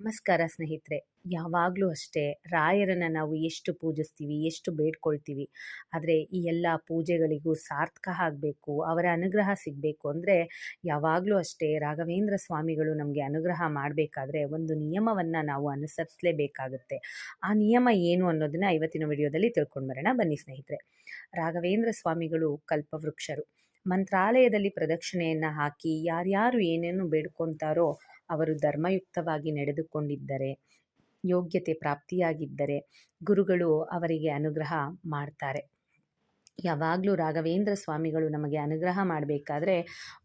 ನಮಸ್ಕಾರ ಸ್ನೇಹಿತರೆ. ಯಾವಾಗಲೂ ಅಷ್ಟೇ ರಾಯರನ್ನು ನಾವು ಎಷ್ಟು ಪೂಜಿಸ್ತೀವಿ, ಎಷ್ಟು ಬೇಡ್ಕೊಳ್ತೀವಿ, ಆದರೆ ಈ ಎಲ್ಲ ಪೂಜೆಗಳಿಗೂ ಸಾರ್ಥಕ ಆಗಬೇಕು, ಅವರ ಅನುಗ್ರಹ ಸಿಗಬೇಕು ಅಂದರೆ ಯಾವಾಗಲೂ ಅಷ್ಟೇ ರಾಘವೇಂದ್ರ ಸ್ವಾಮಿಗಳು ನಮಗೆ ಅನುಗ್ರಹ ಮಾಡಬೇಕಾದ್ರೆ ಒಂದು ನಿಯಮವನ್ನು ನಾವು ಅನುಸರಿಸಲೇಬೇಕಾಗುತ್ತೆ. ಆ ನಿಯಮ ಏನು ಅನ್ನೋದನ್ನು ಇವತ್ತಿನ ವಿಡಿಯೋದಲ್ಲಿ ತಿಳ್ಕೊಂಡು ಬರೋಣ. ಬನ್ನಿ ಸ್ನೇಹಿತರೆ. ರಾಘವೇಂದ್ರ ಸ್ವಾಮಿಗಳು ಕಲ್ಪವೃಕ್ಷರು. ಮಂತ್ರಾಲಯದಲ್ಲಿ ಪ್ರದಕ್ಷಿಣೆಯನ್ನು ಹಾಕಿ ಯಾರ್ಯಾರು ಏನೇನು ಬೇಡ್ಕೊತಾರೋ ಅವರು ಧರ್ಮಯುಕ್ತವಾಗಿ ನಡೆದುಕೊಂಡಿದ್ದರೆ, ಯೋಗ್ಯತೆ ಪ್ರಾಪ್ತಿಯಾಗಿದ್ದರೆ ಗುರುಗಳು ಅವರಿಗೆ ಅನುಗ್ರಹ ಮಾಡ್ತಾರೆ. ಯಾವಾಗಲೂ ರಾಘವೇಂದ್ರ ಸ್ವಾಮಿಗಳು ನಮಗೆ ಅನುಗ್ರಹ ಮಾಡಬೇಕಾದ್ರೆ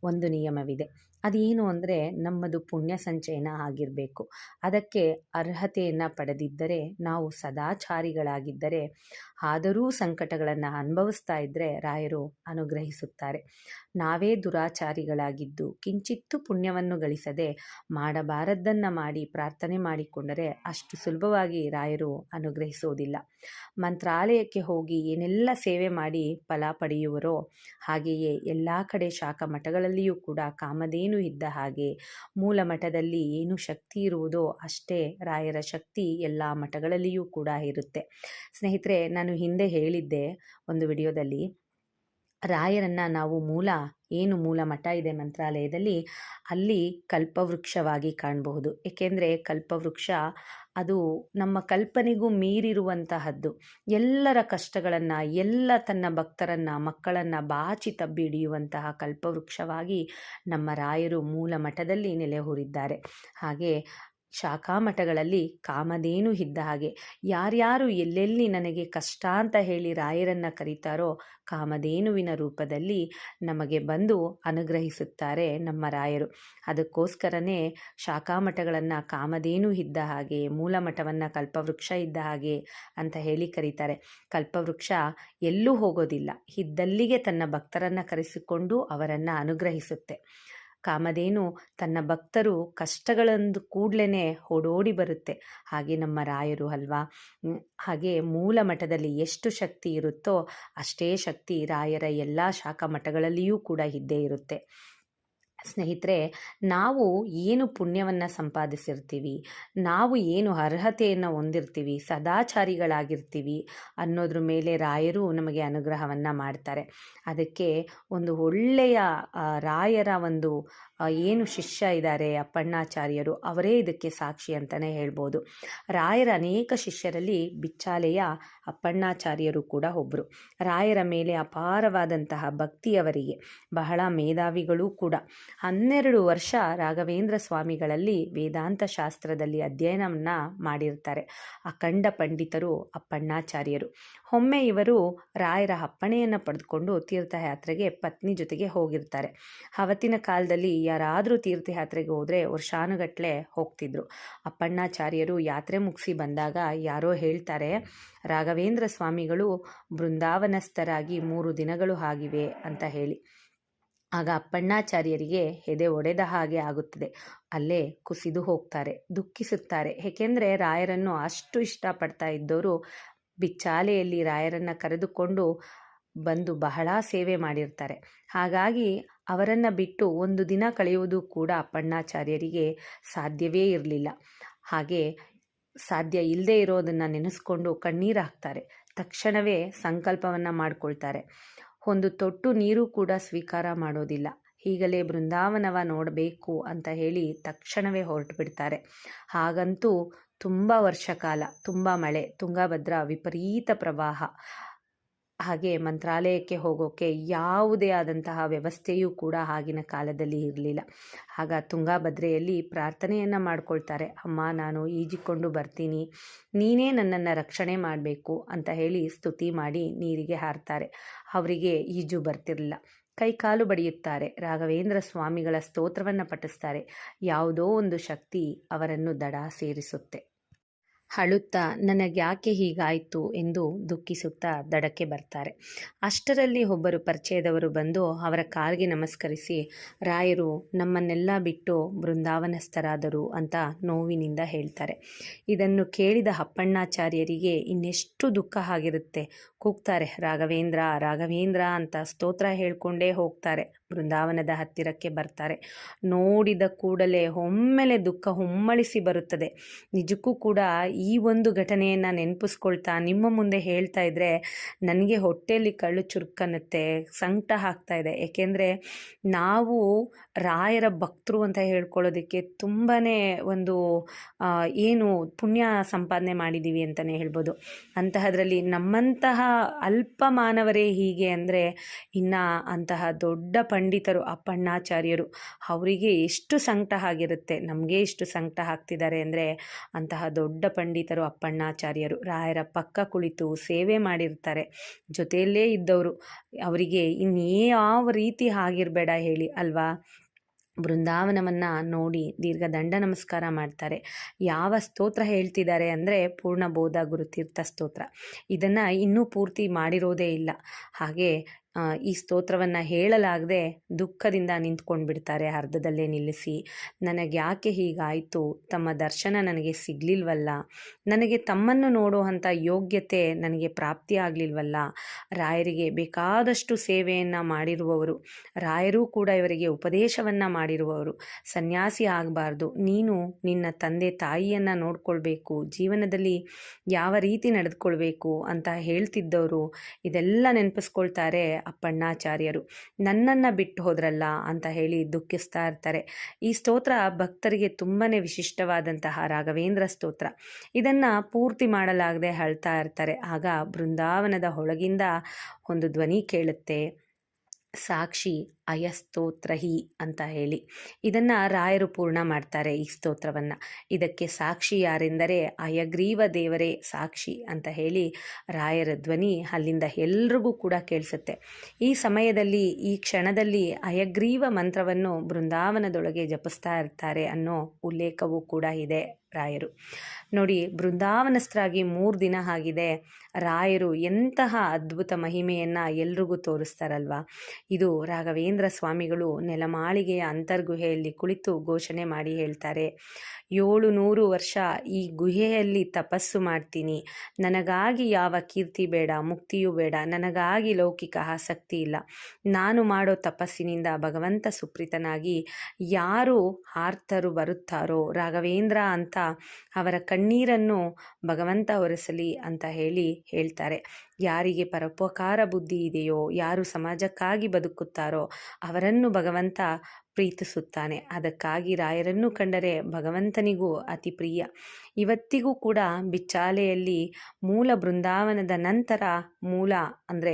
ಒಂದು ನಿಯಮವಿದೆ. ಅದೇನು ಅಂದರೆ ನಮ್ಮದು ಪುಣ್ಯ ಸಂಚಯನ ಆಗಿರಬೇಕು. ಅದಕ್ಕೆ ಅರ್ಹತೆಯನ್ನು ಪಡೆದಿದ್ದರೆ, ನಾವು ಸದಾಚಾರಿಗಳಾಗಿದ್ದರೆ, ಆದರೂ ಸಂಕಟಗಳನ್ನು ಅನುಭವಿಸ್ತಾ ಇದ್ದರೆ ರಾಯರು ಅನುಗ್ರಹಿಸುತ್ತಾರೆ. ನಾವೇ ದುರಾಚಾರಿಗಳಾಗಿದ್ದು, ಕಿಂಚಿತ್ತು ಪುಣ್ಯವನ್ನು ಗಳಿಸದೆ ಮಾಡಬಾರದ್ದನ್ನು ಮಾಡಿ ಪ್ರಾರ್ಥನೆ ಮಾಡಿಕೊಂಡರೆ ಅಷ್ಟು ಸುಲಭವಾಗಿ ರಾಯರು ಅನುಗ್ರಹಿಸೋದಿಲ್ಲ. ಮಂತ್ರಾಲಯಕ್ಕೆ ಹೋಗಿ ಏನೆಲ್ಲ ಸೇವೆ ಮಾಡಿ ಫಲ ಪಡೆಯುವರೋ ಹಾಗೆಯೇ ಎಲ್ಲ ಕಡೆ ಶಾಖ ಮಠಗಳಲ್ಲಿಯೂ ಕೂಡ ಕಾಮಧೇನು ಇದ್ದ ಹಾಗೆ ಮೂಲ ಮಠದಲ್ಲಿ ಏನು ಶಕ್ತಿ ಇರುವುದೋ ಅಷ್ಟೇ ರಾಯರ ಶಕ್ತಿ ಎಲ್ಲ ಮಠಗಳಲ್ಲಿಯೂ ಕೂಡ ಇರುತ್ತೆ. ಸ್ನೇಹಿತರೆ, ನಾನು ಹಿಂದೆ ಹೇಳಿದ್ದೆ ಒಂದು ವಿಡಿಯೋದಲ್ಲಿ, ರಾಯರನ್ನು ನಾವು ಮೂಲ, ಏನು ಮೂಲ ಮಠ ಇದೆ ಮಂತ್ರಾಲಯದಲ್ಲಿ ಅಲ್ಲಿ ಕಲ್ಪವೃಕ್ಷವಾಗಿ ಕಾಣಬಹುದು. ಏಕೆಂದರೆ ಕಲ್ಪವೃಕ್ಷ ಅದು ನಮ್ಮ ಕಲ್ಪನೆಗೂ ಮೀರಿರುವಂತಹದ್ದು. ಎಲ್ಲರ ಕಷ್ಟಗಳನ್ನು, ಎಲ್ಲ ತನ್ನ ಭಕ್ತರನ್ನು, ಮಕ್ಕಳನ್ನು ಬಾಚಿ ತಬ್ಬಿ ಹಿಡಿಯುವಂತಹ ಕಲ್ಪವೃಕ್ಷವಾಗಿ ನಮ್ಮ ರಾಯರು ಮೂಲ ಮಠದಲ್ಲಿ ನೆಲೆಯೂರಿದ್ದಾರೆ ಹಾಗೆ ಶಾಖಾಮಠಗಳಲ್ಲಿ ಕಾಮಧೇನು ಇದ್ದ ಹಾಗೆ. ಯಾರ್ಯಾರು ಎಲ್ಲೆಲ್ಲಿ ನನಗೆ ಕಷ್ಟ ಅಂತ ಹೇಳಿ ರಾಯರನ್ನು ಕರೀತಾರೋ ಕಾಮಧೇನುವಿನ ರೂಪದಲ್ಲಿ ನಮಗೆ ಬಂದು ಅನುಗ್ರಹಿಸುತ್ತಾರೆ ನಮ್ಮ ರಾಯರು. ಅದಕ್ಕೋಸ್ಕರನೇ ಶಾಖಾಮಠಗಳನ್ನು ಕಾಮಧೇನು ಇದ್ದ ಹಾಗೆ ಮೂಲ ಮಠವನ್ನು ಕಲ್ಪವೃಕ್ಷ ಇದ್ದ ಹಾಗೆ ಅಂತ ಹೇಳಿ ಕರೀತಾರೆ. ಕಲ್ಪವೃಕ್ಷ ಎಲ್ಲೂ ಹೋಗೋದಿಲ್ಲ. ಇದ್ದಲ್ಲಿಗೆ ತನ್ನ ಭಕ್ತರನ್ನು ಕರೆಸಿಕೊಂಡು ಅವರನ್ನು ಅನುಗ್ರಹಿಸುತ್ತೆ. ಕಾಮಧೇನು ತನ್ನ ಭಕ್ತರು ಕಷ್ಟಗಳಂದು ಕೂಡಲೇ ಓಡೋಡಿ ಬರುತ್ತೆ. ಹಾಗೆ ನಮ್ಮ ರಾಯರು ಅಲ್ವಾ? ಹಾಗೆ ಮೂಲ ಮಠದಲ್ಲಿ ಎಷ್ಟು ಶಕ್ತಿ ಇರುತ್ತೋ ಅಷ್ಟೇ ಶಕ್ತಿ ರಾಯರ ಎಲ್ಲ ಶಾಖಾ ಮಠಗಳಲ್ಲಿಯೂ ಕೂಡ ಇದ್ದೇ ಇರುತ್ತೆ. ಸ್ನೇಹಿತರೆ, ನಾವು ಏನು ಪುಣ್ಯವನ್ನು ಸಂಪಾದಿಸಿರ್ತೀವಿ, ನಾವು ಏನು ಅರ್ಹತೆಯನ್ನು ಹೊಂದಿರ್ತೀವಿ, ಸದಾಚಾರಿಗಳಾಗಿರ್ತೀವಿ ಅನ್ನೋದ್ರ ಮೇಲೆ ರಾಯರು ನಮಗೆ ಅನುಗ್ರಹವನ್ನು ಮಾಡ್ತಾರೆ. ಅದಕ್ಕೆ ಒಂದು ಒಳ್ಳೆಯ ರಾಯರ ಒಂದು ಏನು ಶಿಷ್ಯ ಇದ್ದಾರೆ ಅಪ್ಪಣ್ಣಾಚಾರ್ಯರು, ಅವರೇ ಇದಕ್ಕೆ ಸಾಕ್ಷಿ ಅಂತಲೇ ಹೇಳ್ಬೋದು. ರಾಯರ ಅನೇಕ ಶಿಷ್ಯರಲ್ಲಿ ಬಿಚ್ಚಾಲೆಯ ಅಪ್ಪಣ್ಣಾಚಾರ್ಯರು ಕೂಡ ಒಬ್ಬರು ರಾಯರ ಮೇಲೆ ಅಪಾರವಾದಂತಹ ಭಕ್ತಿಯವರಿಗೆ ಬಹಳ ಮೇಧಾವಿಗಳೂ ಕೂಡ. ಹನ್ನೆರಡು ವರ್ಷ ರಾಘವೇಂದ್ರ ಸ್ವಾಮಿಗಳಲ್ಲಿ ವೇದಾಂತ ಶಾಸ್ತ್ರದಲ್ಲಿ ಅಧ್ಯಯನವನ್ನು ಮಾಡಿರ್ತಾರೆ. ಅಖಂಡ ಪಂಡಿತರು ಅಪ್ಪಣ್ಣಾಚಾರ್ಯರು. ಒಮ್ಮೆ ಇವರು ರಾಯರ ಅಪ್ಪಣೆಯನ್ನು ಪಡೆದುಕೊಂಡು ತೀರ್ಥಯಾತ್ರೆಗೆ ಪತ್ನಿ ಜೊತೆಗೆ ಹೋಗಿರ್ತಾರೆ. ಅವತ್ತಿನ ಕಾಲದಲ್ಲಿ ಯಾರಾದರೂ ತೀರ್ಥಯಾತ್ರೆಗೆ ಹೋದರೆ ವರ್ಷಾನುಗಟ್ಟಲೆ ಹೋಗ್ತಿದ್ರು. ಅಪ್ಪಣ್ಣಾಚಾರ್ಯರು ಯಾತ್ರೆ ಮುಗಿಸಿ ಬಂದಾಗ ಯಾರೋ ಹೇಳ್ತಾರೆ, ರಾಘವೇಂದ್ರ ಸ್ವಾಮಿಗಳು ಬೃಂದಾವನಸ್ಥರಾಗಿ ಮೂರು ದಿನಗಳು ಆಗಿವೆ ಅಂತ ಹೇಳಿ. ಆಗ ಅಪ್ಪಣ್ಣಾಚಾರ್ಯರಿಗೆ ಎದೆ ಒಡೆದ ಹಾಗೆ ಆಗುತ್ತದೆ. ಅಲ್ಲೇ ಕುಸಿದು ಹೋಗ್ತಾರೆ, ದುಃಖಿಸುತ್ತಾರೆ. ಏಕೆಂದರೆ ರಾಯರನ್ನು ಅಷ್ಟು ಇಷ್ಟಪಡ್ತಾ ಇದ್ದವರು ಬಿಚ್ಚಾಲೆಯಲ್ಲಿ ರಾಯರನ್ನು ಕರೆದುಕೊಂಡು ಬಂದು ಬಹಳ ಸೇವೆ ಮಾಡಿರ್ತಾರೆ. ಹಾಗಾಗಿ ಅವರನ್ನು ಬಿಟ್ಟು ಒಂದು ದಿನ ಕಳೆಯುವುದು ಕೂಡ ಅಪ್ಪಣ್ಣಾಚಾರ್ಯರಿಗೆ ಸಾಧ್ಯವೇ ಇರಲಿಲ್ಲ. ಹಾಗೆ ಸಾಧ್ಯ ಇಲ್ಲದೆ ಇರೋದನ್ನು ನೆನೆಸ್ಕೊಂಡು ಕಣ್ಣೀರು ಹಾಕ್ತಾರೆ. ತಕ್ಷಣವೇ ಸಂಕಲ್ಪವನ್ನು ಮಾಡಿಕೊಳ್ತಾರೆ. ಒಂದು ತೊಟ್ಟು ನೀರು ಕೂಡ ಸ್ವೀಕಾರ ಮಾಡೋದಿಲ್ಲ. ಈಗಲೇ ಬೃಂದಾವನವ ನೋಡಬೇಕು ಅಂತ ಹೇಳಿ ತಕ್ಷಣವೇ ಹೊರಟು ಬಿಡ್ತಾರೆ ಹಾಗಂತೂ ತುಂಬ ವರ್ಷ ಕಾಲ, ತುಂಬ ಮಳೆ, ತುಂಗಭದ್ರಾ ವಿಪರೀತ ಪ್ರವಾಹ. ಹಾಗೆ ಮಂತ್ರಾಲಯಕ್ಕೆ ಹೋಗೋಕ್ಕೆ ಯಾವುದೇ ಆದಂತಹ ವ್ಯವಸ್ಥೆಯೂ ಕೂಡ ಆಗಿನ ಕಾಲದಲ್ಲಿ ಇರಲಿಲ್ಲ. ಆಗ ತುಂಗಾಭದ್ರೆಯಲ್ಲಿ ಪ್ರಾರ್ಥನೆಯನ್ನು ಮಾಡ್ಕೊಳ್ತಾರೆ, ಅಮ್ಮ, ನಾನು ಈಜಿಕೊಂಡು ಬರ್ತೀನಿ, ನೀನೇ ನನ್ನನ್ನು ರಕ್ಷಣೆ ಮಾಡಬೇಕು ಅಂತ ಹೇಳಿ ಸ್ತುತಿ ಮಾಡಿ ನೀರಿಗೆ ಹಾರ್ತಾರೆ. ಅವರಿಗೆ ಈಜು ಬರ್ತಿರಲಿಲ್ಲ. ಕೈಕಾಲು ಬಡಿಯುತ್ತಾರೆ. ರಾಘವೇಂದ್ರ ಸ್ವಾಮಿಗಳ ಸ್ತೋತ್ರವನ್ನು ಪಠಿಸ್ತಾರೆ. ಯಾವುದೋ ಒಂದು ಶಕ್ತಿ ಅವರನ್ನು ದಡ ಸೇರಿಸುತ್ತೆ. ಅಳುತ್ತಾ ನನಗ್ಯಾಕೆ ಹೀಗಾಯಿತು ಎಂದು ದುಃಖಿಸುತ್ತಾ ದಡಕ್ಕೆ ಬರ್ತಾರೆ. ಅಷ್ಟರಲ್ಲಿ ಒಬ್ಬರು ಪರಿಚಯದವರು ಬಂದು ಅವರ ಕಾಲ್ಗೆ ನಮಸ್ಕರಿಸಿ, ರಾಯರು, ನಮ್ಮನ್ನೆಲ್ಲ ಬಿಟ್ಟು ಬೃಂದಾವನಸ್ಥರಾದರು ಅಂತ ನೋವಿನಿಂದ ಹೇಳ್ತಾರೆ. ಇದನ್ನು ಕೇಳಿದ ಅಪ್ಪಣ್ಣಾಚಾರ್ಯರಿಗೆ ಇನ್ನೆಷ್ಟು ದುಃಖ ಆಗಿರುತ್ತೆ. ಕೂಗ್ತಾರೆ, ರಾಘವೇಂದ್ರ ರಾಘವೇಂದ್ರ ಅಂತ ಸ್ತೋತ್ರ ಹೇಳ್ಕೊಂಡೇ ಹೋಗ್ತಾರೆ. ಬೃಂದಾವನದ ಹತ್ತಿರಕ್ಕೆ ಬರ್ತಾರೆ. ನೋಡಿದ ಕೂಡಲೇ ಒಮ್ಮೆಲೆ ದುಃಖ ಹೊಮ್ಮಳಿಸಿ ಬರುತ್ತದೆ. ನಿಜಕ್ಕೂ ಕೂಡ ಈ ಒಂದು ಘಟನೆಯನ್ನು ನೆನಪಿಸ್ಕೊಳ್ತಾ, ನಿಮ್ಮ ಮುಂದೆ ಹೇಳ್ತಾ ಇದ್ದರೆ ನನಗೆ ಹೊಟ್ಟೆಯಲ್ಲಿ ಕಳ್ಳು ಚುರುಕನ್ನುತ್ತೆ, ಸಂಕಟ ಆಗ್ತಾ ಇದೆ. ಏಕೆಂದರೆ ನಾವು ರಾಯರ ಭಕ್ತರು ಅಂತ ಹೇಳ್ಕೊಳ್ಳೋದಕ್ಕೆ ತುಂಬಾ ಒಂದು ಏನು ಪುಣ್ಯ ಸಂಪಾದನೆ ಮಾಡಿದ್ದೀವಿ ಅಂತಲೇ ಹೇಳ್ಬೋದು. ಅಂತಹದ್ರಲ್ಲಿ ನಮ್ಮಂತಹ ಅಲ್ಪ ಮಾನವರೇ ಹೀಗೆ ಅಂದರೆ ಇನ್ನು ಅಂತಹ ದೊಡ್ಡ ಪಂಡಿತರು ಅಪ್ಪಣ್ಣಾಚಾರ್ಯರು ಅವರಿಗೆ ಎಷ್ಟು ಸಂಕಟ ಆಗಿರುತ್ತೆ, ನಮಗೆ ಎಷ್ಟು ಸಂಕಟ ಆಗ್ತಿದ್ದಾರೆ ಅಂದರೆ ಅಂತಹ ದೊಡ್ಡ ಪಂಡಿತರು ಅಪ್ಪಣ್ಣಾಚಾರ್ಯರು ರಾಯರ ಪಕ್ಕ ಕುಳಿತು ಸೇವೆ ಮಾಡಿರ್ತಾರೆ. ಜೊತೆಯಲ್ಲೇ ಇದ್ದವರು, ಅವರಿಗೆ ಇನ್ಯಾವ ರೀತಿ ಆಗಿರಬೇಡ ಹೇಳಿ ಅಲ್ವಾ? ಬೃಂದಾವನವನ್ನು ನೋಡಿ ದೀರ್ಘ ದಂಡ ನಮಸ್ಕಾರ ಮಾಡ್ತಾರೆ. ಯಾವ ಸ್ತೋತ್ರ ಹೇಳ್ತಿದ್ದಾರೆ ಅಂದರೆ ಪೂರ್ಣಬೋಧ ಗುರುತೀರ್ಥ ಸ್ತೋತ್ರ. ಇದನ್ನು ಇನ್ನೂ ಪೂರ್ತಿ ಮಾಡಿರೋದೇ ಇಲ್ಲ. ಹಾಗೆ ಈ ಸ್ತೋತ್ರವನ್ನು ಹೇಳಲಾಗದೆ ದುಃಖದಿಂದ ನಿಂತ್ಕೊಂಡು ಬಿಡ್ತಾರೆ ಅರ್ಧದಲ್ಲೇ ನಿಲ್ಲಿಸಿ. ನನಗೆ ಯಾಕೆ ಹೀಗಾಯಿತು? ತಮ್ಮ ದರ್ಶನ ನನಗೆ ಸಿಗಲಿಲ್ವಲ್ಲ? ನನಗೆ ತಮ್ಮನ್ನು ನೋಡುವಂಥ ಯೋಗ್ಯತೆ ನನಗೆ ಪ್ರಾಪ್ತಿ ಆಗಲಿಲ್ವಲ್ಲ? ರಾಯರಿಗೆ ಬೇಕಾದಷ್ಟು ಸೇವೆಯನ್ನು ಮಾಡಿರುವವರು, ರಾಯರೂ ಕೂಡ ಇವರಿಗೆ ಉಪದೇಶವನ್ನು ಮಾಡಿರುವವರು. ಸನ್ಯಾಸಿ ಆಗಬಾರ್ದು. ನೀನು ನಿನ್ನ ತಂದೆ ತಾಯಿಯನ್ನು ನೋಡ್ಕೊಳ್ಬೇಕು, ಜೀವನದಲ್ಲಿ ಯಾವ ರೀತಿ ನಡೆದುಕೊಳ್ಬೇಕು ಅಂತ ಹೇಳ್ತಿದ್ದವರು, ಇದೆಲ್ಲ ನೆನಪಿಸ್ಕೊಳ್ತಾರೆ ಅಪ್ಪಣ್ಣಾಚಾರ್ಯರು. ನನ್ನನ್ನು ಬಿಟ್ಟು ಹೋದ್ರಲ್ಲ ಅಂತ ಹೇಳಿ ದುಃಖಿಸ್ತಾ ಇರ್ತಾರೆ. ಈ ಸ್ತೋತ್ರ ಭಕ್ತರಿಗೆ ತುಂಬಾ ವಿಶಿಷ್ಟವಾದಂತಹ ರಾಘವೇಂದ್ರ ಸ್ತೋತ್ರ. ಇದನ್ನು ಪೂರ್ತಿ ಮಾಡಲಾಗದೆ ಅಳ್ತಾ ಇರ್ತಾರೆ. ಆಗ ಬೃಂದಾವನದ ಒಳಗಿಂದ ಒಂದು ಧ್ವನಿ ಕೇಳುತ್ತೆ. ಸಾಕ್ಷಿ ಅಯಸ್ತೋತ್ರಹಿ ಅಂತ ಹೇಳಿ. ಇದನ್ನು ರಾಯರು ಪೂರ್ಣ ಮಾಡ್ತಾರೆ ಈ ಸ್ತೋತ್ರವನ್ನು. ಇದಕ್ಕೆ ಸಾಕ್ಷಿ ಯಾರೆಂದರೆ ಅಯಗ್ರೀವ ದೇವರೇ ಸಾಕ್ಷಿ ಅಂತ ಹೇಳಿ ರಾಯರ ಧ್ವನಿ ಅಲ್ಲಿಂದ ಎಲ್ರಿಗೂ ಕೂಡ ಕೇಳಿಸುತ್ತೆ. ಈ ಸಮಯದಲ್ಲಿ, ಈ ಕ್ಷಣದಲ್ಲಿ ಅಯಗ್ರೀವ ಮಂತ್ರವನ್ನು ಬೃಂದಾವನದೊಳಗೆ ಜಪಿಸ್ತಾ ಇರ್ತಾರೆ ಅನ್ನೋ ಉಲ್ಲೇಖವೂ ಕೂಡ ಇದೆ ರಾಯರು. ನೋಡಿ, ಬೃಂದಾವನಸ್ಥರಾಗಿ ಮೂರು ದಿನ ಆಗಿದೆ. ರಾಯರು ಎಂತಹ ಅದ್ಭುತ ಮಹಿಮೆಯನ್ನು ಎಲ್ರಿಗೂ ತೋರಿಸ್ತಾರಲ್ವ? ಇದು ರಾಘವೇಂದ್ರ ಸ್ವಾಮಿಗಳು ನೆಲಮಾಳಿಗೆಯ ಅಂತರ್ಗುಹೆಯಲ್ಲಿ ಕುಳಿತು ಘೋಷಣೆ ಮಾಡಿ ಹೇಳ್ತಾರೆ. ಏಳು ನೂರು ವರ್ಷ ಈ ಗುಹೆಯಲ್ಲಿ ತಪಸ್ಸು ಮಾಡ್ತೀನಿ. ನನಗಾಗಿ ಯಾವ ಕೀರ್ತಿ ಬೇಡ, ಮುಕ್ತಿಯೂ ಬೇಡ, ನನಗಾಗಿ ಲೌಕಿಕ ಆಸಕ್ತಿ ಇಲ್ಲ. ನಾನು ಮಾಡೋ ತಪಸ್ಸಿನಿಂದ ಭಗವಂತ ಸುಪ್ರೀತನಾಗಿ ಯಾರು ಆರ್ತರು ಬರುತ್ತಾರೋ ರಾಘವೇಂದ್ರ ಅಂತ ಅವರ ಕಣ್ಣೀರನ್ನು ಭಗವಂತ ಒರೆಸಲಿ ಅಂತ ಹೇಳಿ ಹೇಳ್ತಾರೆ. ಯಾರಿಗೆ ಪರೋಪಕಾರ ಬುದ್ಧಿ ಇದೆಯೋ, ಯಾರು ಸಮಾಜಕ್ಕಾಗಿ ಬದುಕುತ್ತಾರೋ ಅವರನ್ನು ಭಗವಂತ ಪ್ರೀತಿಸುತ್ತಾನೆ. ಅದಕ್ಕಾಗಿ ರಾಯರನ್ನು ಕಂಡರೆ ಭಗವಂತನಿಗೂ ಅತಿ ಪ್ರಿಯ. ಇವತ್ತಿಗೂ ಕೂಡ ಬಿಚ್ಚಾಲೆಯಲ್ಲಿ ಮೂಲ ಬೃಂದಾವನದ ನಂತರ ಮೂಲ ಅಂದರೆ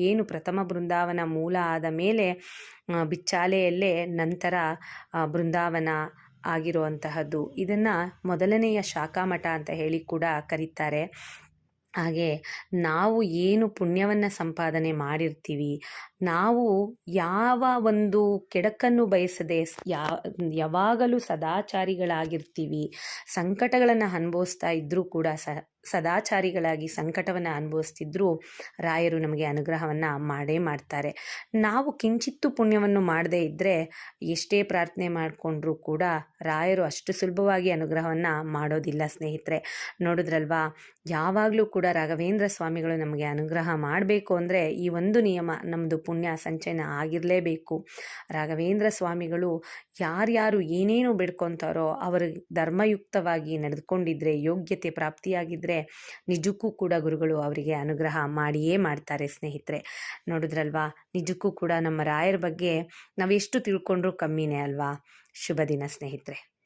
ಏನು ಪ್ರಥಮ ಬೃಂದಾವನ ಮೂಲ ಆದ ಮೇಲೆ ಬಿಚ್ಚಾಲೆಯಲ್ಲೇ ನಂತರ ಬೃಂದಾವನ ಆಗಿರುವಂತಹದ್ದು. ಇದನ್ನು ಮೊದಲನೆಯ ಶಾಖಾಮಠ ಅಂತ ಹೇಳಿ ಕೂಡ ಕರೀತಾರೆ. ಹಾಗೆ ನಾವು ಏನು ಪುಣ್ಯವನ್ನು ಸಂಪಾದನೆ ಮಾಡಿರ್ತೀವಿ ನಾವು ಯಾವ ಒಂದು ಕೆಡಕನ್ನು ಬಯಸದೆ ಯಾವಾಗಲೂ ಸದಾಚಾರಿಗಳಾಗಿರ್ತೀವಿ, ಸಂಕಟಗಳನ್ನು ಅನುಭವಿಸ್ತಾ ಇದ್ದರೂ ಕೂಡ ಸ, ಸದಾಚಾರಿಗಳಾಗಿ ಸಂಕಟವನ್ನು ಅನುಭವಿಸ್ತಿದ್ರೂ ರಾಯರು ನಮಗೆ ಅನುಗ್ರಹವನ್ನು ಮಾಡೇ ಮಾಡ್ತಾರೆ. ನಾವು ಕಿಂಚಿತ್ತು ಪುಣ್ಯವನ್ನು ಮಾಡದೇ ಇದ್ದರೆ ಎಷ್ಟೇ ಪ್ರಾರ್ಥನೆ ಮಾಡಿಕೊಂಡ್ರೂ ಕೂಡ ರಾಯರು ಅಷ್ಟು ಸುಲಭವಾಗಿ ಅನುಗ್ರಹವನ್ನು ಮಾಡೋದಿಲ್ಲ ಸ್ನೇಹಿತರೆ. ನೋಡಿದ್ರಲ್ವಾ? ಯಾವಾಗಲೂ ಕೂಡ ರಾಘವೇಂದ್ರ ಸ್ವಾಮಿಗಳು ನಮಗೆ ಅನುಗ್ರಹ ಮಾಡಬೇಕು ಅಂದರೆ ಈ ಒಂದು ನಿಯಮ ನಮ್ಮದು ಪುಣ್ಯ ಸಂಚಯನ ಆಗಿರಲೇಬೇಕು. ರಾಘವೇಂದ್ರ ಸ್ವಾಮಿಗಳು ಯಾರ್ಯಾರು ಏನೇನು ಬೇಡ್ಕೊತಾರೋ ಅವರು ಧರ್ಮಯುಕ್ತವಾಗಿ ನಡೆದುಕೊಂಡಿದ್ರೆ, ಯೋಗ್ಯತೆ ಪ್ರಾಪ್ತಿಯಾಗಿದ್ದರೆ ನಿಜಕ್ಕೂ ಕೂಡ ಗುರುಗಳು ಅವರಿಗೆ ಅನುಗ್ರಹ ಮಾಡಿಯೇ ಮಾಡ್ತಾರೆ ಸ್ನೇಹಿತರೆ. ನೋಡಿದ್ರಲ್ವಾ? ನಿಜಕ್ಕೂ ಕೂಡ ನಮ್ಮ ರಾಯರ ಬಗ್ಗೆ ನಾವೆಷ್ಟು ತಿಳ್ಕೊಂಡ್ರೂ ಕಮ್ಮಿನೇ ಅಲ್ವಾ? ಶುಭ ದಿನ ಸ್ನೇಹಿತರೆ.